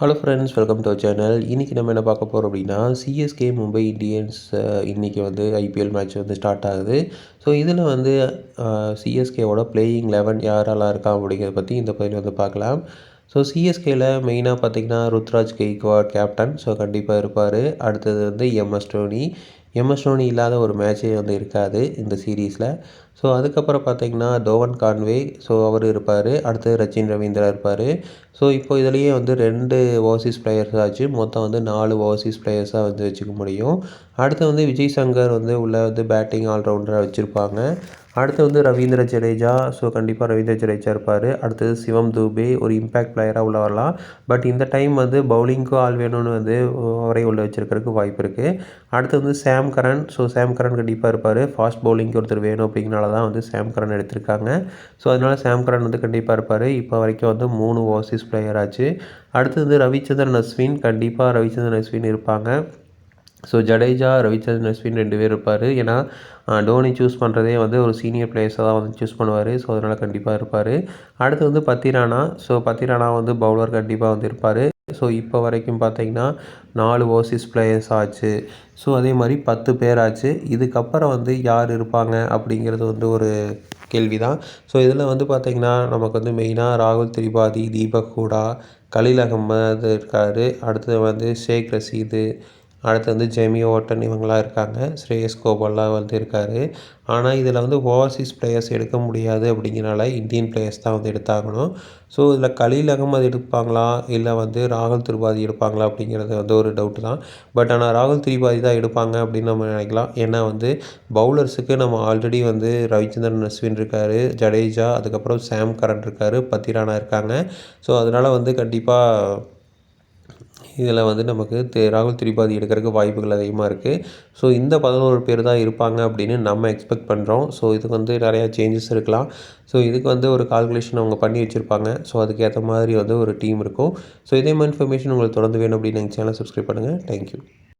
Hello friends welcome to channel இன்றைக்கி நம்ம என்ன பார்க்க போகிறோம் அப்படின்னா சிஎஸ்கே மும்பை இந்தியன்ஸ் இன்றைக்கி வந்து ஐபிஎல் மேட்ச் வந்து ஸ்டார்ட் ஆகுது. ஸோ இதில் வந்து சிஎஸ்கேவோட பிளேயிங் லெவன் யாரெல்லாம் இருக்கா அப்படிங்கிறத பற்றி இந்த பகுதியில் வந்து பார்க்கலாம். ஸோ சிஎஸ்கேயில் மெயினாக பார்த்திங்கன்னா ருத்ராஜ் கெய்க்வாட் கேப்டன் ஸோ கண்டிப்பாக இருப்பார். அடுத்தது வந்து எம்எஸ் டோனி எம்எஸ் டோனி இல்லாத ஒரு மேட்ச்சே வந்து இருக்காது இந்த சீரீஸில் ஸோ அதுக்கப்புறம் பார்த்தீங்கன்னா தோவன் கான்வே. ஸோ அவர் இருப்பார். அடுத்து ரச்சின் ரவீந்திரா இருப்பார். ஸோ இப்போ இதுலேயே வந்து ரெண்டு ஓவர்சீஸ் பிளேயர்ஸ் ஆச்சு. மொத்தம் வந்து நாலு ஓவர்சீஸ் பிளேயர்ஸாக வந்து வச்சுக்க முடியும். அடுத்து வந்து விஜய் சங்கர் வந்து உள்ளே வந்து பேட்டிங் ஆல்ரவுண்டராக வச்சுருப்பாங்க. அடுத்து வந்து ரவீந்திர ஜடேஜா. ஸோ கண்டிப்பாக ரவீந்திர ஜடேஜா இருப்பார். அடுத்தது சிவம் தூபே. ஒரு இம்பேக்ட் பிளேயராக உள்ள வரலாம். பட் இந்த டைம் வந்து பவுலிங்க்கும் ஆள் வேணும்னு வந்து அவரை உள்ள வச்சுருக்கிறதுக்கு வாய்ப்பு இருக்குது அடுத்து வந்து Sam Curran so Sam Curran கண்டிப்பாக இருப்பார். ஃபாஸ்ட் பவுலிங்க்கு ஒருத்தர் வேணும் அப்படிங்கிறனால தான் வந்து சாம் கரன் எடுத்திருக்காங்க. ஸோ அதனால் சாம் கரன் வந்து கண்டிப்பாக இருப்பார். இப்போ வரைக்கும் வந்து மூணு ஓவர்சீஸ் பிளேயர் ஆச்சு. அடுத்து வந்து ரவிச்சந்திரன் அஸ்வின். கண்டிப்பாக ரவிச்சந்திரன் அஸ்வின் இருப்பாங்க. ஸோ ஜடேஜா ரவிச்சந்திரன் அஸ்வின் ரெண்டு பேர் இருப்பார். ஏன்னா டோனி சூஸ் பண்ணுறதே வந்து ஒரு சீனியர் பிளேயர்ஸாக தான் வந்து சூஸ் பண்ணுவார். ஸோ அதனால் கண்டிப்பாக இருப்பார். அடுத்து வந்து பத்திரானா. ஸோ பத்திரானா வந்து பவுலர் கண்டிப்பாக வந்து இருப்பார். ஸோ இப்போ வரைக்கும் பார்த்தீங்கன்னா நாலு ஓசிஸ் பிளேயர்ஸ் ஆச்சு. ஸோ அதே மாதிரி பத்து பேர் ஆச்சு இதுக்கப்புறம் வந்து யார் இருப்பாங்க அப்படிங்கிறது வந்து ஒரு கேள்வி தான் ஸோ இதில் வந்து பார்த்திங்கன்னா நமக்கு வந்து மெயினாக ராகுல் திரிபாதி தீபக் ஹூடா கலீல் அகமது இருக்கார். அடுத்தது வந்து ஷேக் ரசீது அடுத்து வந்து ஜெமி ஓட்டன் இவங்களாம் இருக்காங்க. ஸ்ரேயஸ் கோபால்லாம் வந்து இருக்கார். ஆனால் இதில் வந்து ஓவர்சீஸ் பிளேயர்ஸ் எடுக்க முடியாது அப்படிங்கிறனால இந்தியன் பிளேயர்ஸ் தான் வந்து எடுத்தாகணும். ஸோ இதில் கலீல் அகமது எடுப்பாங்களா? இல்லை வந்து ராகுல் திரிபாதி எடுப்பாங்களா? அப்படிங்கிறது வந்து ஒரு டவுட்டு தான். பட் ஆனால் ராகுல் திரிபாதி தான் எடுப்பாங்க அப்படின்னு நம்ம நினைக்கலாம். ஏன்னா வந்து பவுலர்ஸுக்கு நம்ம ஆல்ரெடி வந்து ரவிச்சந்திரன் அஸ்வின் இருக்கார். ஜடேஜா அதுக்கப்புறம் சாம் கரன் இருக்கார். பத்திரானா இருக்காங்க. ஸோ அதனால் வந்து கண்டிப்பாக இதில் வந்து நமக்கு ராகுல் திரிபாதி எடுக்கிறதுக்கு வாய்ப்புகள் அதிகமாக இருக்குது ஸோ இந்த பதினோரு பேர் தான் இருப்பாங்க அப்படின்னு நம்ம எக்ஸ்பெக்ட் பண்ணுறோம் ஸோ இதுக்கு வந்து நிறையா சேஞ்சஸ் இருக்கலாம். ஸோ இதுக்கு வந்து ஒரு கால்குலேஷன் அவங்க பண்ணி வச்சுருப்பாங்க. ஸோ அதுக்கேற்ற மாதிரி வந்து ஒரு டீம் இருக்கும். ஸோ இதே மாதிரி இன்ஃபர்மேஷன் உங்களுக்கு தொடர்ந்து வேணும் அப்படின்னு எங்கள் சேனல் சப்ஸ்கிரைப் பண்ணுங்கள் தேங்க்யூ